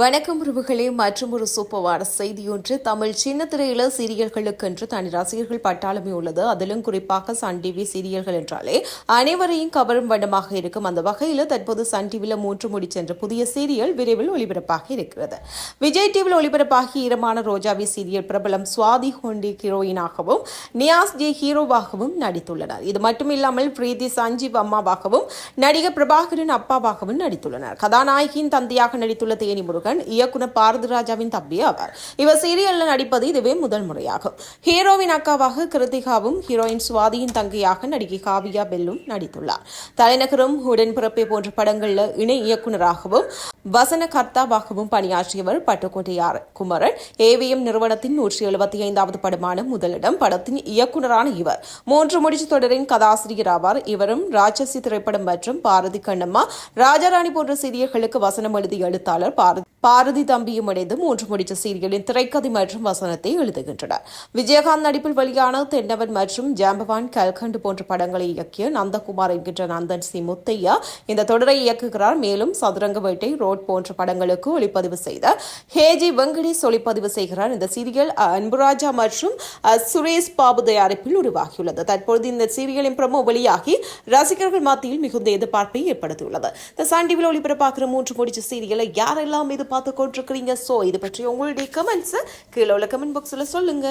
வணக்கம் உறவுகளே மற்றும் ஒரு சூப்பரான செய்தியொன்று. தமிழ் சின்ன திரையில சீரியல்களுக்கென்று தனி ரசிகர்கள் பட்டாளமே உள்ளது. அதிலும் குறிப்பாக சன் டிவி சீரியல்கள் என்றாலே அனைவரையும் கவரும் வண்ணமாக இருக்கும். அந்த வகையில் தற்போது சன் டிவியில் மூன்று முடி சென்ற புதிய சீரியல் விரைவில் ஒளிபரப்பாக இருக்கிறது. விஜய் டிவியில் ஒளிபரப்பாகி ஈரமான ரோஜாவி சீரியல் பிரபலம் சுவாதி ஹோண்டி ஹீரோயினாகவும் நியாஸ் ஜே ஹீரோவாகவும் நடித்துள்ளனர். இது மட்டுமில்லாமல் பிரீத்தி சஞ்சீவ் அம்மாவாகவும் நடிகர் பிரபாகரன் அப்பாவாகவும் நடித்துள்ளனர். கதாநாயகியின் தந்தையாக நடித்துள்ள தேனி முருகன் இயக்குனர் பாரதிராஜாவின் தம்பி ஆவார். இவர் சீரியல்ல நடிப்பது இதுவே முதல் முறையாகும். ஹீரோவின் அக்காவாக கிருத்திகாவும் ஹீரோயின் சுவாதியின் தங்கையாக நடிகை காவியா பெல்லும் நடித்துள்ளார். தலைநகரம் உடன்பிறப்பே போன்ற படங்களில் இணை இயக்குநராகவும் வசன கர்த்தாவாகவும் பணியாற்றியவர் பட்டுக்கோட்டையார் குமரன். ஏவிஎம் நிறுவனத்தின் நூற்றி எழுபத்தி ஐந்தாவது படமான முதலிடம் படத்தின் இயக்குநரான இவர். மூன்று முடிச்சு தொடரின் கதாசிரியர் ஆவார். இவரும் ராட்சசி திரைப்படம் மற்றும் பாரதி கண்ணம்மா ராஜாராணி போன்ற சீரியல்களுக்கு வசனம் எழுதிய எழுத்தாளர் பாரதி பாரதி தம்பியும் இணைந்து மூன்று முடிச்ச சீரியலின் திரைக்கதை மற்றும் வசனத்தை எழுதுகின்றனர். விஜயகாந்த் நடிப்பில் வெளியான தென்னவன் மற்றும் ஜாம்பவான் கல்கண்டு போன்ற படங்களை இயக்கிய நந்தகுமார் என்கின்ற நந்தன் சி. முத்தையா இந்த தொடரை இயக்குகிறார். மேலும் சதுரங்க வேட்டை ரோட் போன்ற படங்களுக்கு ஒளிப்பதிவு செய்த ஹேஜி வெங்கடேஷ் ஒளிப்பதிவு செய்கிறார். இந்த சீரியல் அன்புராஜா மற்றும் சுரேஷ் பாபு தயாரிப்பில் உருவாகியுள்ளது. தற்பொழுது இந்த சீரியலின் பிரமோ வெளியாகி ரசிகர்கள் மத்தியில் மிகுந்த எதிர்பார்ப்பை ஏற்படுத்தியுள்ளது. இந்த சன் டிவியில் ஒளிபரப்பாகிற மூன்று முடிச்ச சீரியலை யாரெல்லாம் இது பார்த்து கொண்டிருக்கிறீங்க. சோ இது பற்றி உங்களுடைய கமெண்ட்ஸ் கீழே உள்ள கமெண்ட் பாக்ஸில் சொல்லுங்க.